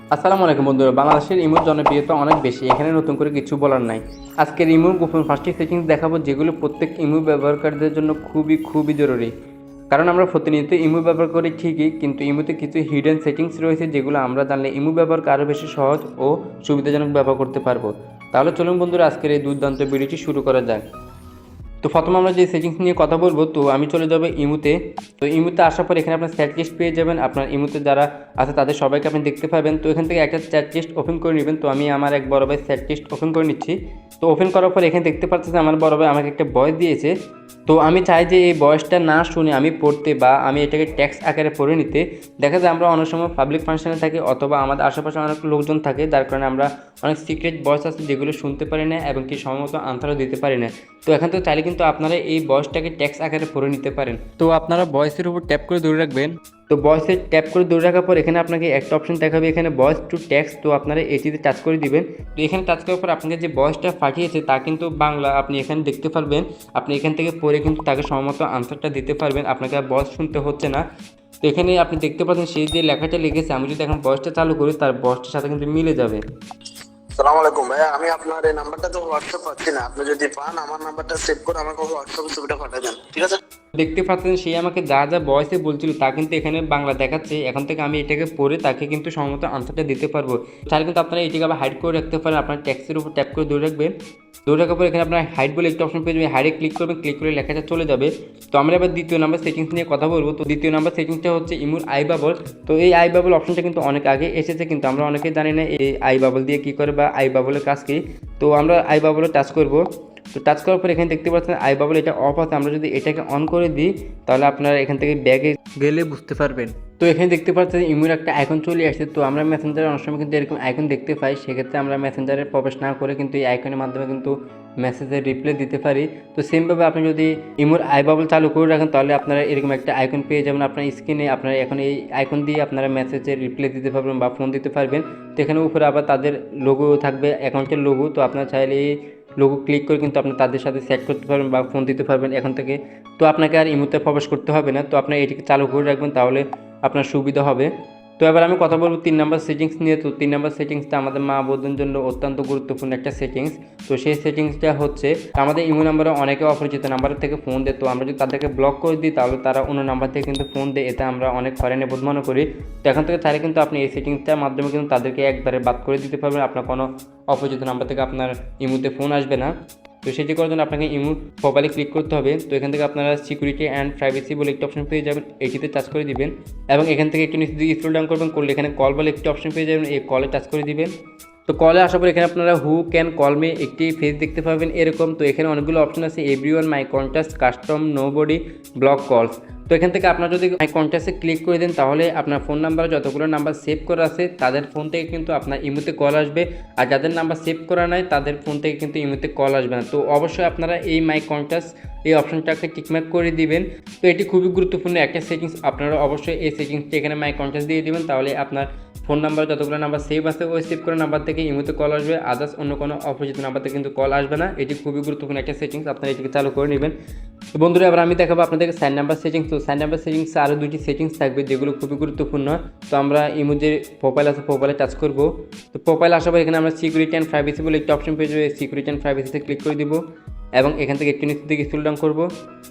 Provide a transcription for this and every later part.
আসসালামু আলাইকুম বন্ধুরা, বাংলাদেশের ইমোর জনপ্রিয়তা অনেক বেশি, এখানে নতুন করে কিছু বলার নাই। আজকের ইমোর গোপন ফার্স্টটি সেটিংস দেখাবো, যেগুলো প্রত্যেক ইমো ব্যবহারকারীদের জন্য খুবই খুবই জরুরি। কারণ আমরা প্রতিনিয়ত ইমো ব্যবহার করি ঠিকই, কিন্তু ইমোতে কিছু হিডেন সেটিংস রয়েছে, যেগুলো আমরা জানলে ইমো ব্যবহারকে আরও বেশি সহজ ও সুবিধাজনক ব্যবহার করতে পারব। তাহলে চলুন বন্ধুরা, আজকের এই দুর্দান্ত ভিডিওটি শুরু করা যাক। তো প্রথমে আমরা যে সেটিংস নিয়ে কথা বলব, তো আমি চলে যাব ইমুতে। তো ইমুতে আসার পর এখানে আপনার চ্যাট লিস্ট পেয়ে যাবেন। আপনার ইমুতে যারা আছে, তাদের সবাইকে আপনি দেখতে পাবেন। তো এখান থেকে একটা চ্যাট লিস্ট ওপেন করে নেবেন। তো আমি আমার এক বড় ভাই চ্যাট লিস্ট ওপেন করে নিচ্ছি। তো ওপেন করার পর এখানে দেখতে পাচ্ছি আমার বড় ভাই আমাকে একটা বয়স দিয়েছে। তো আমি চাই যে এই বয়সটা না শুনে আমি পড়তে বা আমি এটাকে ট্যাক্স আকারে পড়ে নিতে। দেখা যায় আমরা অনেক সময় পাবলিক ফাংশনে থাকি অথবা আমাদের আশেপাশে অনেক লোকজন থাকে, যার কারণে আমরা অনেক সিক্রেট বয়স আছে যেগুলো শুনতে পারি না এবং কি সময়মত আনসারও দিতে পারি না। তো এখান তো চাইলে কিন্তু আপনারা এই বয়সটাকে ট্যাক্স আকারে পড়ে নিতে পারেন। তো আপনারা বয়সের উপর ট্যাপ করে ধরে রাখবেন। তো ভয়েসে ট্যাপ করে ধরে রাখার পর এখানে আপনাকে একটা অপশন দেখাবে। এখানে ভয়েস টু ট্যাক্স তো আপনারা এটিতে টাচ করে দিবেন। তো এখানে টাচ করার পর আপনাকে যে ভয়েসটা পাঠিয়েছে, তা কিন্তু বাংলা আপনি এখানে দেখতে পারবেন। আপনি এখান থেকে পড়ে কিন্তু তাকে সময়মতো আনসারটা দিতে পারবেন। আপনাকে আর ভয়েস শুনতে হচ্ছে না। তো এখানে আপনি দেখতে পাচ্ছেন সেই যে লেখাটা লিখেছে, আমি যদি এখন বয়সটা চালু করি, তার বয়সটার সাথে কিন্তু মিলে যাবে। সালাম আলাইকুম ভাইয়া আমি আপনার এই নাম্বারটা তো হোয়াটসঅ্যাপ পাচ্ছি না। আপনি যদি পান, আমার নাম্বারটা সেভ করে আমাকে হোয়াটসঅ্যাপে ছবিটা পাঠিয়ে দেন। ঠিক আছে? দেখতে পাচ্ছেন সে আমাকে যা যা বয়সে বলছিল তা কিন্তু এখানে বাংলা দেখাচ্ছে। এখন থেকে আমি এটাকে পড়ে তাকে কিন্তু সম্মত আনসারটা দিতে পারব। তাহলে কিন্তু আপনারা এটাকে আবার হাইড করে রাখতে পারেন। আপনার ট্যাক্সের উপর ট্যাপ করে ধরে রাখবেন। ধরে রাখার পর এখানে আপনার হাইড বলে একটা অপশন পেয়ে যাবে হাইডে ক্লিক করবেন ক্লিক করে লেখাটা চলে যাবে। তো আমরা এবার দ্বিতীয় নাম্বার সেটিংস নিয়ে কথা বলব। তো দ্বিতীয় নাম্বার সেটিংসটা হচ্ছে ইমুর আই বাবল তো এই আই বাবল অপশনটা কিন্তু অনেক আগে এসেছে, কিন্তু আমরা অনেকেই জানি না এই আই বাবল দিয়ে কী করে বা আই বাবলের কাজ কী। তো আমরা আই বাবলে টাচ করব। তো টাচ করার পর এখানে দেখতে পাচ্ছেন আই বাবল এটা অফ আছে। আমরা যদি এটাকে অন করে দিই, তাহলে আপনারা এখান থেকে ব্যাগে গেলে বুঝতে পারবেন। তো এখানে দেখতে পাচ্ছেন ইমোর একটা আইকন চলে আসছে। তো আমরা মেসেঞ্জারে অনেক সময় কিন্তু এরকম আইকন দেখতে পাই। সেক্ষেত্রে আমরা মেসেঞ্জারে প্রবেশ না করে কিন্তু এই আইকনের মাধ্যমে কিন্তু মেসেজের রিপ্লাই দিতে পারি। তো সেমভাবে আপনি যদি ইমোর আই বাবল চালু করে রাখেন, তাহলে আপনারা এরকম একটা আইকন পেয়ে যাবেন আপনার স্ক্রিনে আপনারা এখন এই আইকন দিয়ে আপনারা মেসেজের রিপ্লাই দিতে পারবেন বা ফোন দিতে পারবেন। তো এখানে উপরে আবার তাদের লোগো থাকবে অ্যাকাউন্টের লোগো তো আপনারা চাইলে লোগো ক্লিক করে কিন্তু আপনি তাদের সাথে চ্যাট করতে পারবেন বা ফোন দিতে পারবেন এখন থেকে। তো আপনাকে আর ইমুতে প্রবেশ করতে হবে না। তো আপনার এটিকে চালু করে রাখবেন, তাহলে আপনার সুবিধা হবে। তো এবার আমি কথা বলব তিন নাম্বার সেটিংস নিয়ে। তো তিন নাম্বার সেটিংসটা আমাদের মা বোনদের জন্য অত্যন্ত গুরুত্বপূর্ণ একটা সেটিংস তো সেই সেটিংসটা হচ্ছে, আমাদের ইমো নাম্বারে অনেকে অপরিচিত নাম্বার থেকে ফোন দেয়। তো আমরা যদি তাদেরকে ব্লক করে দিই, তাহলে তারা অন্য নাম্বার থেকে কিন্তু ফোন দেয়। এতে আমরা অনেক হয়রানি বোধ মনে করি। তো এখন থেকে চাইলে কিন্তু আপনি এই সেটিংসটার মাধ্যমে কিন্তু তাদেরকে একবারে বাদ করে দিতে পারবেন। আপনার কোনো অপরিচিত নাম্বার থেকে আপনার ইমোতে ফোন আসবে না। তো সেটি করার জন্য আপনাকে ইমুট প্রোফাইলে ক্লিক করতে হবে। তো এখান থেকে আপনারা সিকিউরিটি অ্যান্ড প্রাইভেসি বলে একটি অপশন পেয়ে যাবেন, এটিতে টাচ করে দিবেন এবং এখান থেকে একটু নিচে স্ক্রল ডাউন করবেন, করলে এখানে কল বলে একটি অপশন পেয়ে যাবেন, এই কলে টাচ করে দিবেন। তো কলে আসার পর এখানে আপনারা হু ক্যান কল মে একটি ফেস দেখতে পাবেন, এরকম। তো এখানে অনেকগুলো অপশন আছে everyone my contact custom nobody block calls তো এখান থেকে আপনার যদি মাই কন্ট্যাক্টে ক্লিক করে দেন, তাহলে আপনার ফোন নাম্বার যতগুলো নাম্বার সেভ করা আছে, তাদের ফোন থেকে কিন্তু আপনার ইমুতে কল আসবে। আর যাদের নাম্বার সেভ করা নাই, তাদের ফোন থেকে কিন্তু ইমোতে কল আসবে না। তো অবশ্যই আপনারা এই মাই কন্ট্যাক্ট এই অপশনটাকে টিকমার্ক করে দিবেন। তো এটি খুবই গুরুত্বপূর্ণ। একটা সেটিংস আপনারা অবশ্যই এই সেটিংসটি এখানে মাই কন্ট্যাক্ট দিয়ে দিবেন। তাহলে আপনার ফোন নাম্বার যতগুলো নাম্বার সেভ আছে, ওই সেভ করা নাম্বার থেকে ইমোতে কল আসবে। আদার্স অন্য কোনো অপরিচিত নাম্বার থেকে কিন্তু কল আসবে না। এটি খুবই গুরুত্বপূর্ণ একটা সেটিংস আপনারা এটিকে চালু করে নেবেন। তো বন্ধুরা, এবার আমি দেখাবো আপনাদেরকে সাইন নাম্বার সেটিংস তো সাইন নাম্বার সেটিংস আরও দুটি সেটিংস থাকবে, যেগুলো খুবই গুরুত্বপূর্ণ। তো আমরা ইমো যে প্রোফাইল আছে প্রোফাইলে টাচ করব। তো প্রোফাইল আসার পর এখানে আমরা সিকিউরিটি অ্যান্ড প্রাইভেসি বলে একটি অপশন পেয়ে যাবে। সিকিউরিটি অ্যান্ড প্রাইভেসিতে ক্লিক করে দিব এবং এখান থেকে একটু নিচের দিকে স্ক্রল ডাউন করব।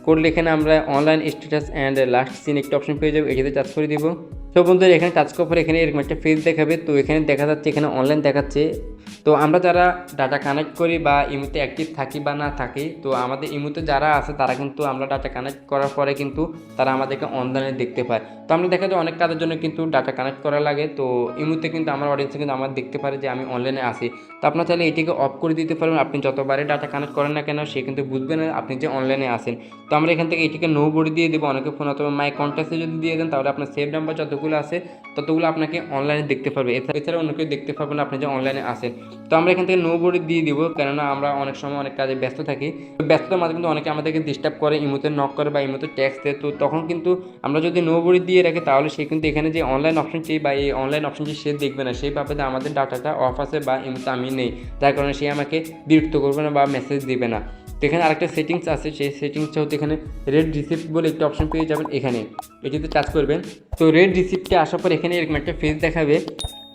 করলে এখানে আমরা online status and last seen একটি অপশন পেয়ে যাব। এটিতে টাচ করে দিব। তো বন্ধুরা, এখানে টাচ করার পর এখানে এরকম একটা পেজ দেখাবে। তো এখানে দেখা যাচ্ছে, এখানে অনলাইন দেখাচ্ছে। তো আমরা যারা ডাটা কানেক্ট করি বা ইমুতে অ্যাক্টিভ থাকি বা না থাকি, তো আমাদের ইমুতে যারা আছে, তারা কিন্তু আমরা ডাটা কানেক্ট করার পরে কিন্তু তারা আমাদেরকে অনলাইনে দেখতে পায়। তো আমরা দেখা যায় অনেক কাজের জন্য কিন্তু ডাটা কানেক্ট করা লাগে। তো ইমুতে কিন্তু আমার অডিয়েন্সে কিন্তু আমার দেখতে পারে যে আমি অনলাইনে আসি তো আপনার চাইলে এটিকে অফ করে দিতে পারবেন। আপনি যতবারে ডাটা কানেক্ট করেন না কেন, সে কিন্তু বুঝবে না আপনি যে অনলাইনে আসেন তো আমরা এখান থেকে এটিকে নো বডি দিয়ে দেবো। অনেকে ফোন অথবা মাই কন্ট্যাক্টে যদি দিয়ে দেন, তাহলে আপনার সেভ নাম্বার যতগুলো আছে, ততগুলো আপনাকে অনলাইনে দেখতে পারবে। এছাড়া অন্য কেউ দেখতে পারবেন আপনি যে অনলাইনে আসেন তো আমরা এখান থেকে নো বডি দিয়ে দিব, কেননা আমরা অনেক সময় অনেক কাজে ব্যস্ত থাকি। ব্যস্ততার মাঝে কিন্তু অনেকে আমাদেরকে ডিস্টার্ব করে, ইমোতে নক করে বা ইমোতে ট্যাক্স দেয়। তো তখন কিন্তু আমরা যদি নো বডি দিয়ে রাখি, তাহলে সে কিন্তু এখানে যে অনলাইন অপশনটি বা এই অনলাইন অপশনটি সে দেখবে না। সেই ভাবে আমাদের ডাটাটা অফ আছে বা ইমোতে আমি নেই। যার কারণে সে আমাকে বিরক্ত করবে না বা মেসেজ দিবে না। তো এখানে আরেকটা সেটিংস আছে, সেই সেটিংসটা হচ্ছে এখানে রেড রিসিপ্ট বলে একটা অপশন পেয়ে যাবেন এখানে। এটিতে টাচ করবেন। তো রেড রিসিপ্টে আসার পর এখানে এরকম একটা ফেস দেখাবে।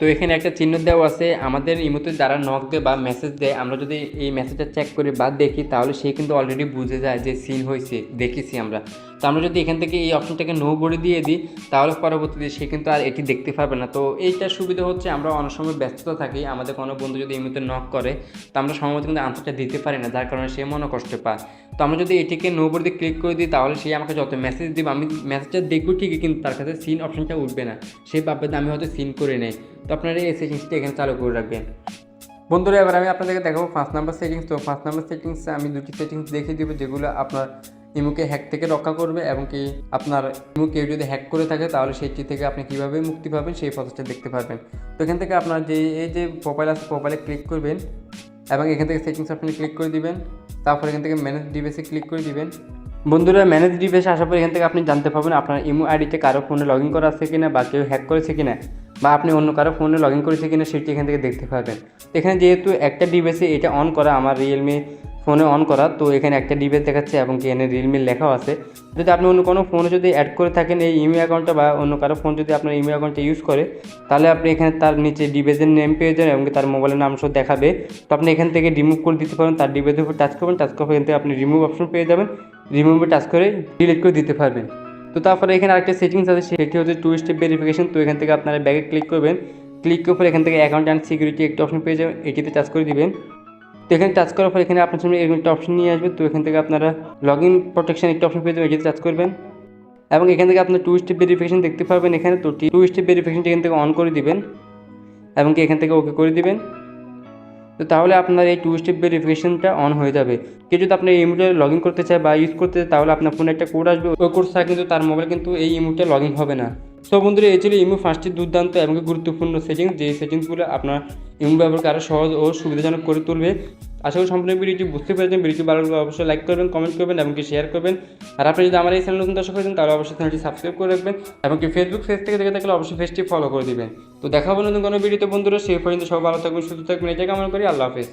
তো এখানে একটা চিহ্ন দেওয়া আছে, আমাদের ইমোতে যারা নক দেয় বা মেসেজ দেয়, আমরা যদি এই মেসেজটা চেক করি বা দেখি, তাহলে সে কিন্তু অলরেডি বুঝে যায় যে সিন হয়েছে, দেখেছি আমরা। তো আমরা যদি এখান থেকে এই অপশনটাকে নো বলে দিয়ে দিই, তাহলে পরবর্তীতে সে কিন্তু আর এটি দেখতে পারবে না। তো এইটার সুবিধা হচ্ছে আমরা অনেক সময় ব্যস্ততা থাকি, আমাদের কোনো বন্ধু যদি ইমোতে নক করে, তো আমরা সম্ভবত কিন্তু আনসারটা দিতে পারি না, যার কারণে সে মনে কষ্ট পায়। তো আমরা যদি এটিকে নো বলে দিয়ে ক্লিক করে দিই, তাহলে সে আমাকে যত মেসেজ দিবে, আমি মেসেজটা দেখব ঠিকই, কিন্তু তার কাছে সিন অপশনটা উঠবে না। সে ভাববে আমি হয়তো সিন করে নেই। তো আপনারা এই সেটিংসটা এখানে চালু করে রাখবেন। বন্ধুরা, এবার আমি আপনাদেরকে দেখাবো পাঁচ নাম্বার সেটিংস তো পাঁচ নাম্বার সেটিংস আমি দুটি সেটিংস দেখিয়ে দেবো, যেগুলো আপনার ইমুকে হ্যাক থেকে রক্ষা করবে এবং কি আপনার ইমু কেউ যদি হ্যাক করে থাকে, তাহলে সেটি থেকে আপনি কীভাবে মুক্তি পাবেন সেই প্রসেসটা দেখতে পারবেন। তো এখান থেকে আপনার যে, এই যে প্রোফাইল আছে প্রোফাইলে ক্লিক করবেন এবং এখান থেকে সেটিংস আপনি ক্লিক করে দিবেন। তারপর এখান থেকে ম্যানেজ ডিভাইসে ক্লিক করে দিবেন। বন্ধুরা ম্যানেজ ডিভাইসে আসার পর এখান থেকে আপনি জানতে পারবেন আপনার ইমো আইডিতে কারও ফোনে লগ ইন করা আছে কিনা বা কেউ হ্যাক করেছে কিনা। বা আপনি অন্য কারও ফোনে লগ ইন করেছে কিনা সেটি এখান থেকে দেখতে পারবেন এখানে যেহেতু একটা ডিভাইসে এটা অন করা, আমার রিয়েলমি ফোনে অন করা, তো এখানে একটা ডিভাইস দেখাচ্ছে এবং কি এখানে রিয়েলমি লেখাও আছে। যদি আপনি অন্য কোনো ফোনে যদি অ্যাড করে থাকেন এই ইমেল অ্যাকাউন্টটা বা অন্য কারও ফোন যদি আপনার ইমেল অ্যাকাউন্টটা ইউজ করে, তাহলে আপনি এখানে তার নিচে ডিভাইসের নেম পেয়ে যাবেন এবং তার মোবাইলের নাম সব দেখাবে। তো আপনি এখান থেকে রিমুভ করে দিতে পারেন, তার ডিভাইসের উপর টাচ করবেন টাচ করে এখান থেকে আপনি রিমুভ অপশন পেয়ে যাবেন। রিমুভে টাচ করে ডিলিট করে দিতে পারবেন। তো তারপরে এখানে আরেকটা সেটিংস আছে, সেটি হচ্ছে টু স্টেপ ভেরিফিকেশন তো এখান থেকে আপনারা ব্যাগে ক্লিক করবেন। ক্লিক করার পর এখান থেকে অ্যাকাউন্ট অ্যান্ড সিকিউরিটি একটা অপশন পেয়ে যাবেন, এটিতে টাচ করে দিবেন। তো এখানে টাচ করার পর এখানে আপনার সামনে এরকম একটা অপশন নিয়ে আসবে। তো এখান থেকে আপনারা লগ ইন প্রোটেকশন একটা অপশন পেয়ে যাবেন, এটিতে টাচ করবেন। এবং এখান থেকে আপনার টু স্টেপ ভেরিফিকেশন দেখতে পারবেন এখানে। তো টু স্টেপ ভেরিফিকেশনটা এখান থেকে অন করে দিবেন। এবং কি এখান থেকে ওকে করে দিবেন। তো তাহলে আপনার এই টু স্টেপ ভেরিফিকেশনটা অন হয়ে যাবে। কেউ যদি আপনার এই ইমোটে লগ ইন করতে চায় বা ইউজ করতে চায়, তাহলে আপনার ফোনে একটা কোড আসবে। ওই কোড ছাড়া কিন্তু তার মোবাইল কিন্তু এই ইমোটে লগ ইন হবে না। সো বন্ধুরা, এই ছিল ইমো ফার্স্টের দুর্দান্ত এবং গুরুত্বপূর্ণ সেটিংস যে সেটিংসগুলো আপনার ইমো ব্যবহারকে আরও সহজ ও সুবিধাজনক করে তুলবে আশা করি সম্পূর্ণ ভিডিওটি বুঝতে পেরেছেন। ভিডিওটি ভালো লাগলে অবশ্যই লাইক করবেন কমেন্ট করবেন এবং কি শেয়ার করবেন। আর আপনি যদি আমার এই চ্যানেল নতুন দর্শক হয়েছেন, তাহলে অবশ্যই চ্যানেলটি সাবস্ক্রাইব করে রাখবেন এবং কি ফেসবুক পেজ থেকে দেখে থাকলে অবশ্যই পেজটি ফলো করে দিবেন। তো দেখাবো নতুন কোনো ভিডিওতে, বন্ধুরা, সেই পর্যন্ত সব ভালো থাকবেন, সুস্থ থাকবেন এটাকে কামনা করি। আল্লাহ হাফেজ।